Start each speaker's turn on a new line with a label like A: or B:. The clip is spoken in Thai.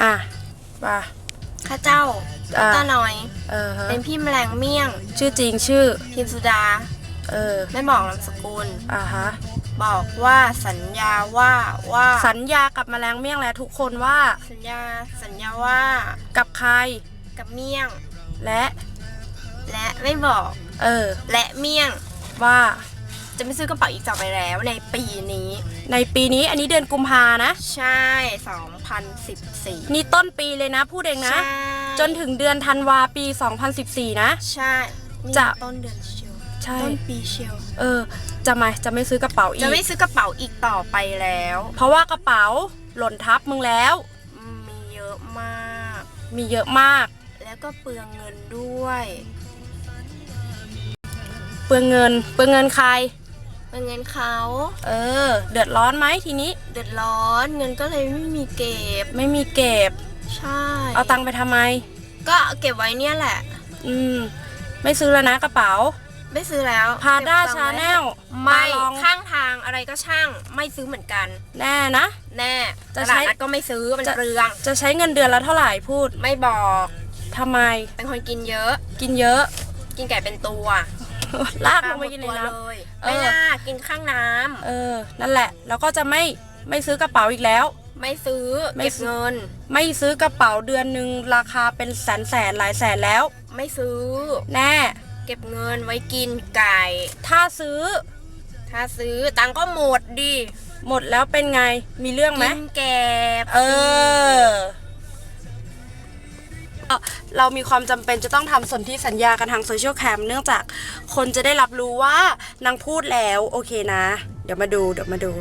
A: อะมา
B: ข้าเจ้า
A: อ่า
B: ตาหน่อย
A: เออฮะ
B: เป็นพี่แมลงเมี่ยง
A: ชื่อจริงชื่อ
B: พิมสุดา
A: เออ
B: ไม่บอกนามสกุล
A: อะฮะ
B: บอกว่าสัญญาว่าว่า
A: สัญญากับแมลงเมี่ยงและทุกคนว่า
B: สัญญา สัญญาว่า
A: กับใคร
B: กับเมี่ยง
A: และ
B: และไม่บอก
A: เออ
B: และเมี่ยง
A: ว่า
B: จะไม่ซื้อกระเป๋าอีกต่อไปแล้วในปีนี้
A: ในปีนี้อันนี้เดือนกุมภานะ
B: ใช่ 2014
A: นี่ต้นปีเลยนะพูดเองนะ
B: ใช่
A: จนถึงเดือนธันวาปี 2014 นะ
B: ใช่นี่
A: จะ
B: ต้นเดือนเชียว
A: ใช่
B: ต้นปีเชียว
A: เออ จะไหมจะไม่ซื้อกระเป๋าอี
B: จะ
A: ก
B: ไม่ซื้อกระเป๋าอีกต่อไปแล้ว
A: เพราะว่ากระเป๋าหล่นทับมึงแล้ว
B: มีเยอะมาก
A: มีเยอะมาก
B: แล้วก็เปลืองเงินด้วย
A: เปลืองเงิน เปลืองเงินใคร
B: เปลืองเงินเขา
A: เออ เดือดร้อนไหมทีนี้
B: เดือดร้อนเงินก็เลยไม่มีเก็บ
A: ไม่มีเก็บ
B: ใช่
A: เอาตังค์ไปทำไม
B: ก็เก็บไว้เนี่ยแหละ
A: อืม ไม่ซื้อแล้วนะกระเป๋า
B: ไม่ซื้อแล้ว
A: พาด้า
B: เก็บตั
A: ชาง
B: ค์
A: แน
B: ไว้
A: ล
B: ไม่
A: ลอง
B: ข้างทางอะไรก็ช่าง ไม่ซื้อเหมือนกัน
A: แน่นะ
B: แน่
A: จะ
B: ต
A: ใช้
B: ลาดนัดก็ไม่ซื้อมัน
A: จะ
B: เปลือง
A: จะใช้เงินเดือนละเท่าไหร่พูด
B: ไม่บอก
A: ทำไม
B: เป็นคนกินเยอะ
A: กินเยอะ
B: กินไก่เป็นตัว
A: ลากลงไปกินใน
B: ตัว
A: น้
B: เลย
A: เออ
B: ไม่ลากกินข้างน้ำำ
A: เออ นั่นแหละ แล้วก็จะไม่ไม่ซื้อกระเป๋าอีกแล้ว
B: ไม่ซื้อ
A: ไม่
B: เก็บ
A: ซื้อ
B: เงิน
A: ไม่ซื้อกระเป๋าเดือนหนึ่งราคาเป็นแสนแสนหลายแสนแล้ว
B: ไม่ซื้อ
A: แน่
B: เก็บเงินไว้กินไก่
A: ถ้าซื้อ
B: ถ้าซื้อตังค์ก็หมดดิ
A: หมดแล้วเป็นไงมีเรื่องไหม
B: กินแก็บ
A: เออ เรามีความจำเป็นจะต้องทำสนธิสัญญากันทางโซเชียลแคมเนื่องจากคนจะได้รับรู้ว่านางพูดแล้วโอเคนะ เดี๋ยวมาดูเดี๋ยวมาดู